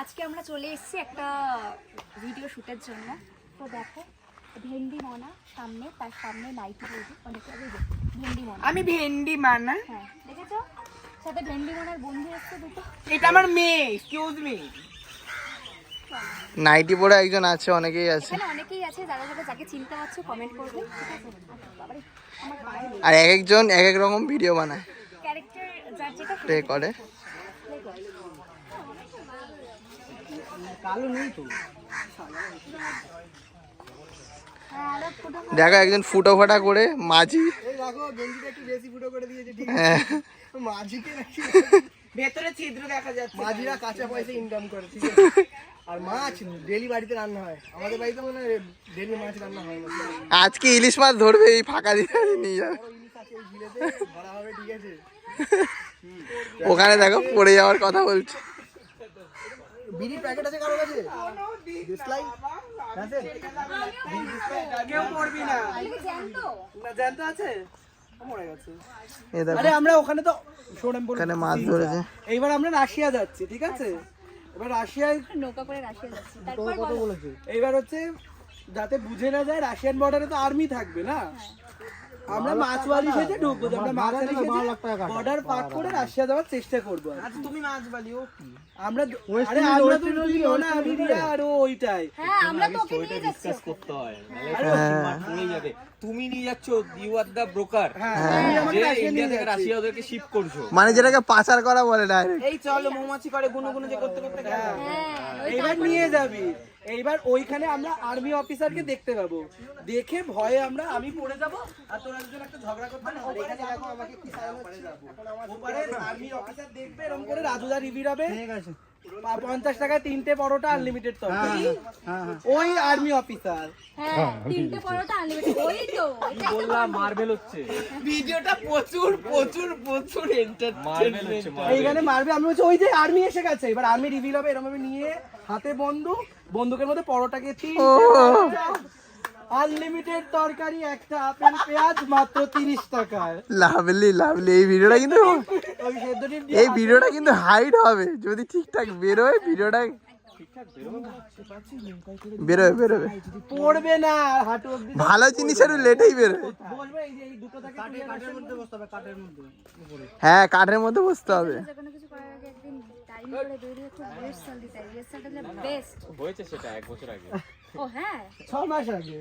আজকে আমরা চলে এসেছি একটা ভিডিও শ্যুটের জন্য। তো দেখো ভেন্ডি মনা সামনে তার সামনে নাইটি বৌদি অনেকে আগে ভেন্ডি মনা। আমি ভেন্ডি মানা। হ্যাঁ দেখেছ? সাথে ভেন্ডি মনার বন্ধু এসছে দুটো। এটা আমার মেয়ে এক্সকিউজ মি নাইটি পরে একজন আছে অনেকেই আছে। এখানে অনেকেই আছে যারা যারা যাকে চিনতে পারছ কমেন্ট করবে আর এক একজন এক এক রকম ভিডিও বানায়। ক্যারেক্টার যার যেটা প্লে করে। দেখো একজন ফুটো ফাটা করে মাঝি। হ্যাঁ। আছে? মাঝিকে নাকি ভেতরে ছিদ্র দেখা যাচ্ছে। মাঝিরা কাঁচা পয়সা ইনকাম করে আর মাছ ডেলি বাড়িতে রান্না হয়। আমাদের বাড়িতে মনে হয় ডেলি মাছ রান্না হয় না। আজকে ইলিশ মাছ ধরবে এই ফাঁকা দিয়ে নিয়ে যাবে। ওখানে দেখো পড়ে যাওয়ার কথা বলছে। বিড়ির প্যাকেট আছে কারও কাছে? ডিসলাই আছে কেউ পড়বি না। জানতে আছে? মরে গেছে। এ দেখো। আরে আমরা ওখানে তো মাছ ধরেছে। এইবার আমরা রাশিয়া যাচ্ছি ঠিক আছে? এবার রাশিয়ায় নৌকা করে রাশিয়া যাচ্ছি। তারপর বলেছে। এইবার হচ্ছে যাতে বুঝে না যায় রাশিয়ান বর্ডারে তো আর্মি থাকবে না? আমরা মাছওয়ালি সেজে ঢুকবো যে আমরা মাছওয়ালি। বর্ডার পার করে রাশিয়া যাওয়ার চেষ্টা করব। আচ্ছা তুমি মাছওয়ালি ও আমরা West আরে আমরা তো না আমি রিয়া আর ওইটাই। হ্যাঁ আমরা তো ওকে নিয়ে যাচ্ছি। করতে হয় হ্যাঁ। যাবে। তুমি নিয়ে যাচ্ছ ইউ আর দা ব্রোকার হ্যাঁ তুমি আমাকে যে রাশিয়া নিয়ে ইন্ডিয়া থেকে রাশিয়া ওদেরকে শিপ করছ। মানে যেটাকে পাচার করা বলে ডাইরেক্ট এই চলো মৌমাছি করে গুনো গুনো যে করতে করতে গেল। হ্যাঁ ওই এইবার নিয়ে যাবি। এইবার ওইখানে আমরা আর্মি অফিসারকে দেখতে পাবো। দেখে ভয়ে আমরা আমি পড়ে যাব আর তোরা দুজন একটা ঝগড়া করতে না ওখানে যাব আমাকে কি সাজানো পড়ে যাব ওপারে আর্মি অফিসার দেখবে এরকম করে রাজুদা রিভিউ হবে। ঠিক আছে। পঞ্চাশ টাকায় তিনটে পরোটা আনলিমিটেড তরকারি হ্যাঁ হ্যাঁ ওই আর্মি অফিসার হ্যাঁ তিনটে পরোটা আনলিমিটেড ওই তো বললাম মার্বেল হচ্ছে। ভিডিওটা প্রচুর প্রচুর প্রচুর মার্বেল এইখানে মারবে আমি বলছি ওই যে আর্মি এসে গেছে। এবার আর্মি রিভিল হবে এরকম ভাবে নিয়ে হাতে বন্দুক বন্দুকের মধ্যে পরোটাকে তিন আনলিমিটেড তরকারি একটা আপেল পেঁয়াজ মাত্র তিরিশ টাকায়। লাভলি লাভলি এই ভিডিওটা কিন্তু এই ভিডিওটা কিন্তু হাইট হবে। যদি ঠিকঠাক বেরোয় ভিডিওটা বেরোবে বেরোবে পড়বে না হাঁটু ভালো জিনিসের লেটেই হ্যাঁ কাঠের মধ্যে বসতে হবে। হয়েছে সেটা এক বছর আগে। ও হ্যাঁ। ছ মাস আগে।